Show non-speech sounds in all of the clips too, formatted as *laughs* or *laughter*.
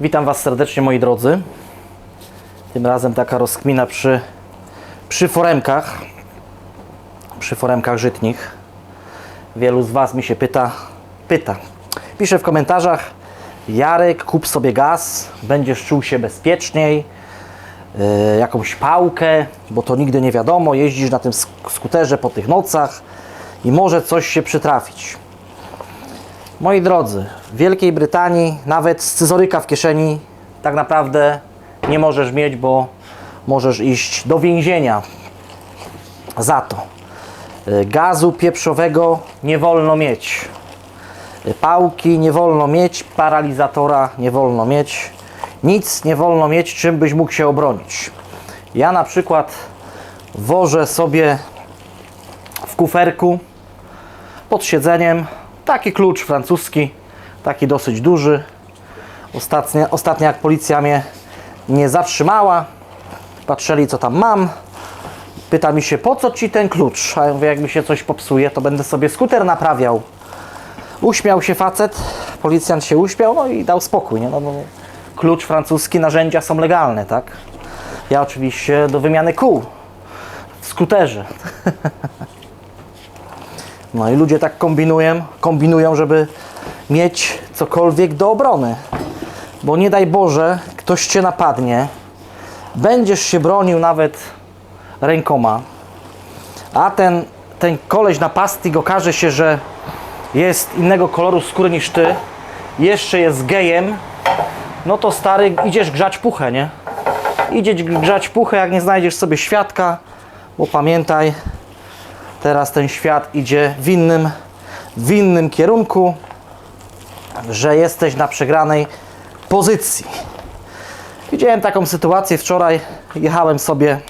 Witam Was serdecznie moi drodzy. Tym razem taka rozkmina przy, przy foremkach, przy foremkach żytnich. Wielu z Was mi się pyta, pyta. Pisze w komentarzach, Jarek kup sobie gaz, będziesz czuł się bezpieczniej, yy, jakąś pałkę, bo to nigdy nie wiadomo, jeździsz na tym sk- skuterze po tych nocach i może coś się przytrafić. Moi drodzy, w Wielkiej Brytanii nawet scyzoryka w kieszeni tak naprawdę nie możesz mieć, bo możesz iść do więzienia za to. Y, Gazu pieprzowego nie wolno mieć. Y, Pałki nie wolno mieć, paralizatora nie wolno mieć. Nic nie wolno mieć, czym byś mógł się obronić. Ja na przykład wożę sobie w kuferku pod siedzeniem taki klucz francuski, taki dosyć duży. Ostatnio, ostatnio jak policja mnie nie zatrzymała, patrzyli co tam mam, pyta mi się po co ci ten klucz, a ja mówię jak mi się coś popsuje to będę sobie skuter naprawiał. Uśmiał się facet, policjant się uśmiał, no i dał spokój, nie? No, no, klucz francuski, narzędzia są legalne, tak? Ja oczywiście do wymiany kół w skuterze. *laughs* No i ludzie tak kombinują, kombinują, żeby mieć cokolwiek do obrony. Bo nie daj Boże, ktoś cię napadnie, będziesz się bronił nawet rękoma, a ten, ten koleś napastnik okaże się, że jest innego koloru skóry niż ty, jeszcze jest gejem, no to stary, idziesz grzać puchę, nie? Idziesz grzać puchę, jak nie znajdziesz sobie świadka, bo pamiętaj, teraz ten świat idzie w innym, w innym kierunku, że jesteś na przegranej pozycji. Widziałem taką sytuację wczoraj. Jechałem sobie,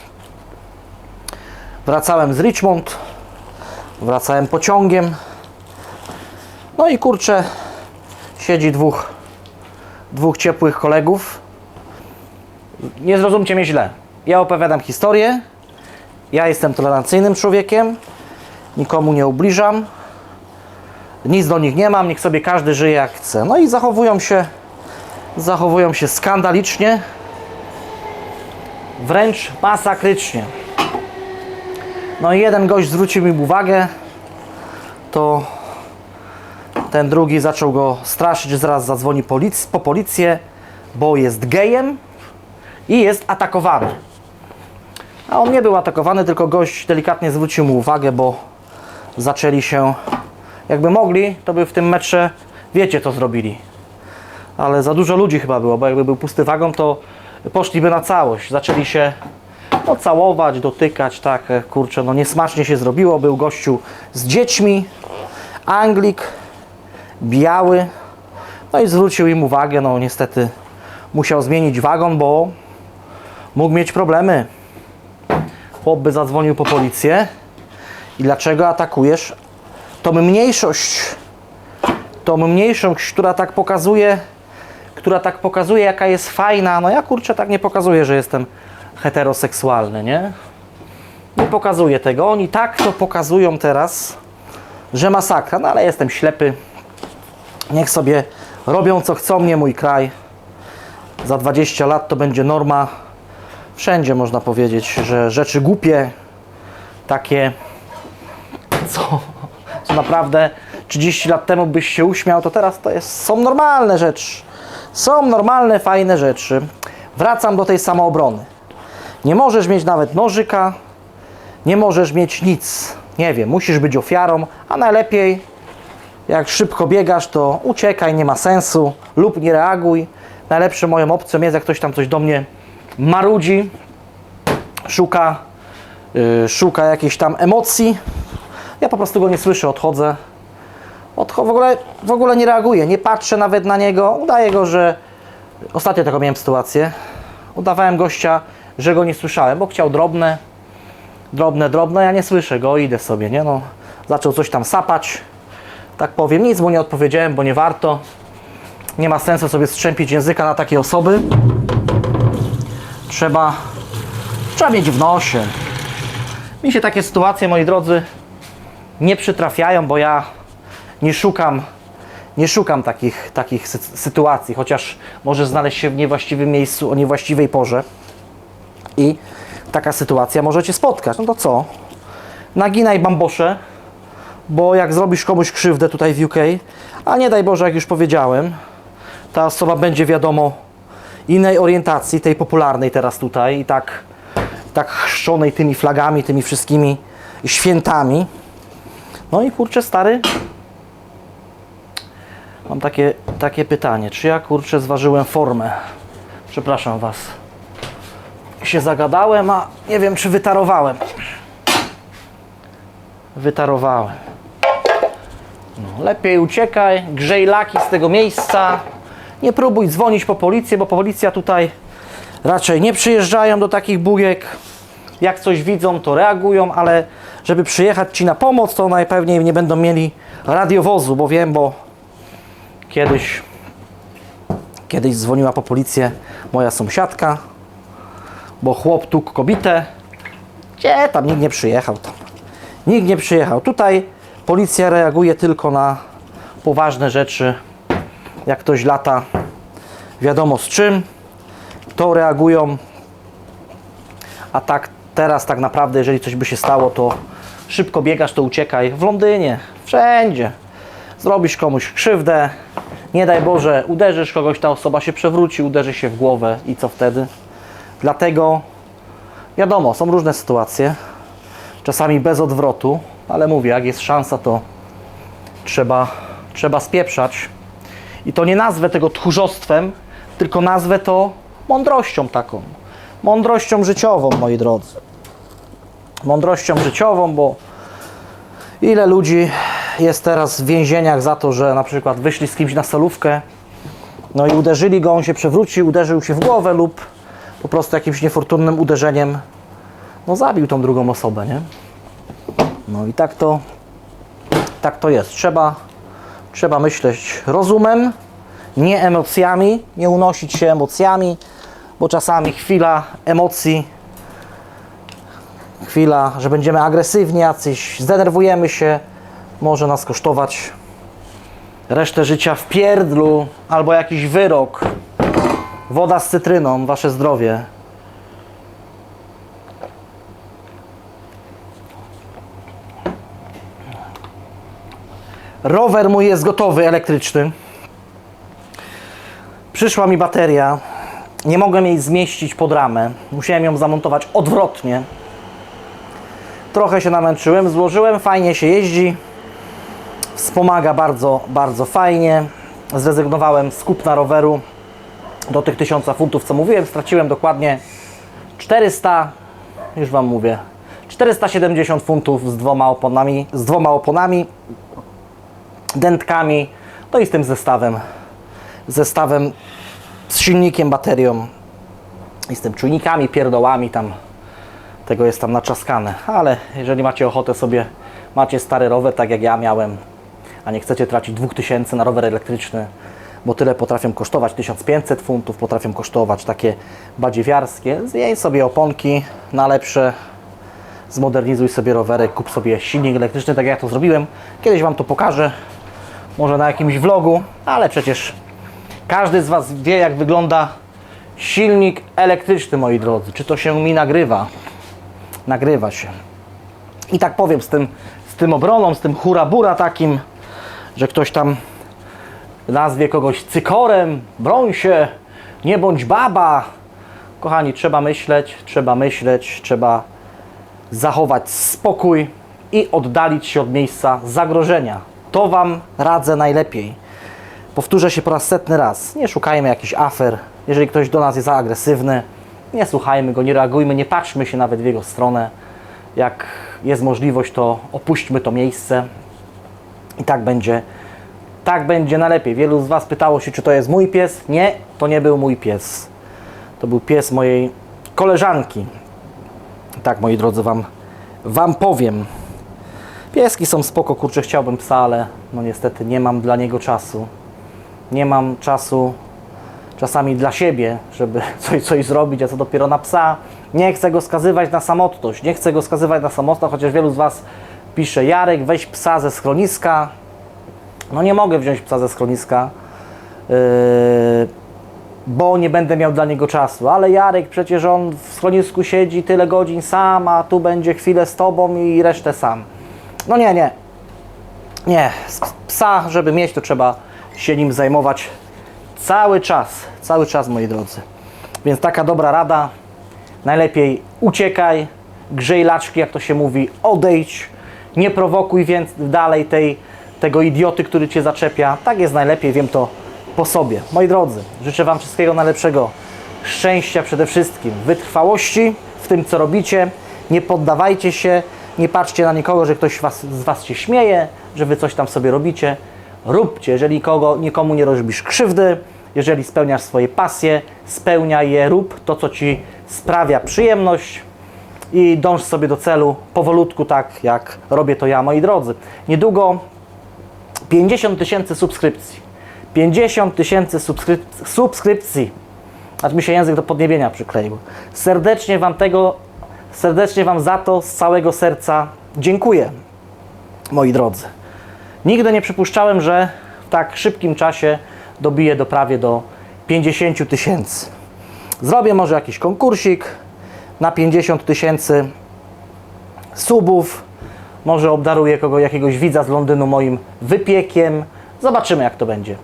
wracałem z Richmond, wracałem pociągiem. No i kurczę, siedzi dwóch, dwóch ciepłych kolegów. Nie zrozumcie mnie źle. Ja opowiadam historię. Ja jestem tolerancyjnym człowiekiem nikomu nie ubliżam, nic do nich nie mam, niech sobie każdy żyje jak chce. No i zachowują się, zachowują się skandalicznie, wręcz masakrycznie. No i jeden gość zwrócił mi uwagę, to ten drugi zaczął go straszyć, zaraz zadzwoni polic- po policję, bo jest gejem i jest atakowany. A on nie był atakowany, tylko gość delikatnie zwrócił mu uwagę, bo zaczęli się, jakby mogli, to by w tym metrze, wiecie co zrobili. Ale za dużo ludzi chyba było, bo jakby był pusty wagon, to poszliby na całość. Zaczęli się no, całować, dotykać, tak, e, kurczę, no niesmacznie się zrobiło. Był gościu z dziećmi, Anglik, biały, no i zwrócił im uwagę, no niestety musiał zmienić wagon, bo mógł mieć problemy. Chłop by zadzwonił po policję. I dlaczego atakujesz tą mniejszość? Tą mniejszość, która tak pokazuje, która tak pokazuje, jaka jest fajna. No ja kurczę tak nie pokazuję, że jestem heteroseksualny, nie? Nie pokazuję tego. Oni tak to pokazują teraz, że masakra. No ale jestem ślepy. Niech sobie robią co chcą, nie mój kraj. Za 20 lat to będzie norma. Wszędzie można powiedzieć, że rzeczy głupie, takie co, co naprawdę 30 lat temu byś się uśmiał, to teraz to jest, są normalne rzeczy. Są normalne, fajne rzeczy. Wracam do tej samoobrony. Nie możesz mieć nawet nożyka, nie możesz mieć nic. Nie wiem, musisz być ofiarą, a najlepiej jak szybko biegasz, to uciekaj, nie ma sensu, lub nie reaguj. Najlepszą moją opcją jest, jak ktoś tam coś do mnie marudzi, szuka, yy, szuka jakiejś tam emocji, ja po prostu go nie słyszę, odchodzę. Odcho w, ogóle, w ogóle nie reaguję, nie patrzę nawet na niego. Udaję go, że. Ostatnio taką miałem sytuację. Udawałem gościa, że go nie słyszałem, bo chciał drobne, drobne, drobne. Ja nie słyszę go, idę sobie, nie? No, zaczął coś tam sapać. Tak powiem, nic mu nie odpowiedziałem, bo nie warto. Nie ma sensu sobie strzępić języka na takie osoby. Trzeba, trzeba mieć w nosie. Mi się takie sytuacje, moi drodzy, nie przytrafiają, bo ja nie szukam nie szukam takich, takich sy- sytuacji, chociaż może znaleźć się w niewłaściwym miejscu o niewłaściwej porze i taka sytuacja może Cię spotkać. No to co? Naginaj bambosze, bo jak zrobisz komuś krzywdę tutaj w UK, a nie daj Boże, jak już powiedziałem, ta osoba będzie wiadomo innej orientacji, tej popularnej teraz tutaj i tak, tak chrzczonej tymi flagami, tymi wszystkimi świętami. No i kurczę, stary, mam takie, takie pytanie, czy ja kurczę zważyłem formę? Przepraszam Was. Się zagadałem, a nie wiem, czy wytarowałem. Wytarowałem. No, lepiej uciekaj, grzej laki z tego miejsca. Nie próbuj dzwonić po policję, bo policja tutaj raczej nie przyjeżdżają do takich bujek. Jak coś widzą, to reagują, ale żeby przyjechać Ci na pomoc, to najpewniej nie będą mieli radiowozu, bo wiem, bo kiedyś, kiedyś dzwoniła po policję moja sąsiadka, bo chłop tukł kobietę. Gdzie tam nikt nie przyjechał tam. Nikt nie przyjechał. Tutaj policja reaguje tylko na poważne rzeczy. Jak ktoś lata, wiadomo z czym, to reagują. A tak teraz tak naprawdę, jeżeli coś by się stało, to szybko biegasz, to uciekaj. W Londynie, wszędzie. Zrobisz komuś krzywdę, nie daj Boże, uderzysz kogoś, ta osoba się przewróci, uderzy się w głowę i co wtedy? Dlatego wiadomo, są różne sytuacje czasami bez odwrotu, ale mówię, jak jest szansa, to trzeba, trzeba spieprzać. I to nie nazwę tego tchórzostwem, tylko nazwę to mądrością taką. Mądrością życiową, moi drodzy. Mądrością życiową, bo ile ludzi jest teraz w więzieniach za to, że na przykład wyszli z kimś na solówkę, no i uderzyli go, on się przewrócił, uderzył się w głowę lub po prostu jakimś niefortunnym uderzeniem no zabił tą drugą osobę, nie? No i tak to, tak to jest. Trzeba, trzeba myśleć rozumem, nie emocjami, nie unosić się emocjami, bo czasami chwila emocji, chwila, że będziemy agresywni jacyś, zdenerwujemy się, może nas kosztować resztę życia w pierdlu albo jakiś wyrok. Woda z cytryną, wasze zdrowie. Rower mój jest gotowy, elektryczny. Przyszła mi bateria. Nie mogłem jej zmieścić pod ramę. Musiałem ją zamontować odwrotnie. Trochę się namęczyłem, złożyłem, fajnie się jeździ. Wspomaga bardzo, bardzo fajnie. Zrezygnowałem z kupna roweru do tych 1000 funtów, co mówiłem. Straciłem dokładnie 400, już Wam mówię, 470 funtów z dwoma oponami, z dwoma oponami dętkami, no i z tym zestawem, zestawem z silnikiem, baterią i z tym czujnikami, pierdołami tam, tego jest tam naczaskane, ale jeżeli macie ochotę sobie, macie stary rower, tak jak ja miałem, a nie chcecie tracić 2000 na rower elektryczny, bo tyle potrafią kosztować, 1500 funtów potrafią kosztować takie badziewiarskie, zmień sobie oponki na lepsze, zmodernizuj sobie rowerek, kup sobie silnik elektryczny, tak jak ja to zrobiłem. Kiedyś Wam to pokażę, może na jakimś vlogu, ale przecież każdy z Was wie, jak wygląda silnik elektryczny, moi drodzy. Czy to się mi nagrywa? Nagrywa się. I tak powiem, z tym, z tym obroną, z tym hurabura takim, że ktoś tam nazwie kogoś cykorem, broń się, nie bądź baba. Kochani, trzeba myśleć, trzeba myśleć, trzeba zachować spokój i oddalić się od miejsca zagrożenia. To Wam radzę najlepiej. Powtórzę się po raz setny raz. Nie szukajmy jakichś afer. Jeżeli ktoś do nas jest agresywny, nie słuchajmy go, nie reagujmy, nie patrzmy się nawet w jego stronę. Jak jest możliwość, to opuśćmy to miejsce. I tak będzie, tak będzie najlepiej. Wielu z Was pytało się, czy to jest mój pies. Nie, to nie był mój pies. To był pies mojej koleżanki. Tak, moi drodzy, Wam, wam powiem. Pieski są spoko, kurczę, chciałbym psa, ale no niestety nie mam dla niego czasu. Nie mam czasu czasami dla siebie, żeby *laughs* coś, coś zrobić, a co dopiero na psa. Nie chcę go skazywać na samotność, nie chcę go skazywać na samotność, chociaż wielu z Was pisze, Jarek, weź psa ze schroniska. No nie mogę wziąć psa ze schroniska, yy, bo nie będę miał dla niego czasu. Ale Jarek, przecież on w schronisku siedzi tyle godzin sam, a tu będzie chwilę z tobą i resztę sam. No nie, nie. Nie, psa, żeby mieć, to trzeba się nim zajmować cały czas, cały czas, moi drodzy. Więc taka dobra rada, najlepiej uciekaj, grzej laczki, jak to się mówi, odejdź, nie prowokuj więc dalej tej, tego idioty, który Cię zaczepia. Tak jest najlepiej, wiem to po sobie. Moi drodzy, życzę Wam wszystkiego najlepszego, szczęścia przede wszystkim, wytrwałości w tym, co robicie, nie poddawajcie się, nie patrzcie na nikogo, że ktoś was, z Was się śmieje, że Wy coś tam sobie robicie. Róbcie, jeżeli kogo, nikomu nie robisz krzywdy, jeżeli spełniasz swoje pasje, spełniaj je, rób to, co Ci sprawia przyjemność i dąż sobie do celu powolutku, tak jak robię to ja, moi drodzy. Niedługo 50 tysięcy subskrypcji. 50 tysięcy subskryp- subskrypcji. Aż mi się język do podniebienia przykleił. Serdecznie Wam tego, serdecznie Wam za to z całego serca dziękuję, moi drodzy. Nigdy nie przypuszczałem, że w tak szybkim czasie dobiję do prawie do 50 tysięcy. Zrobię może jakiś konkursik na 50 tysięcy subów. Może obdaruję kogo, jakiegoś widza z Londynu moim wypiekiem. Zobaczymy, jak to będzie.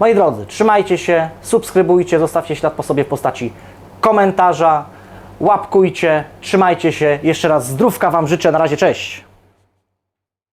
Moi drodzy, trzymajcie się, subskrybujcie, zostawcie ślad po sobie w postaci komentarza, łapkujcie, trzymajcie się. Jeszcze raz zdrówka Wam życzę. Na razie, cześć.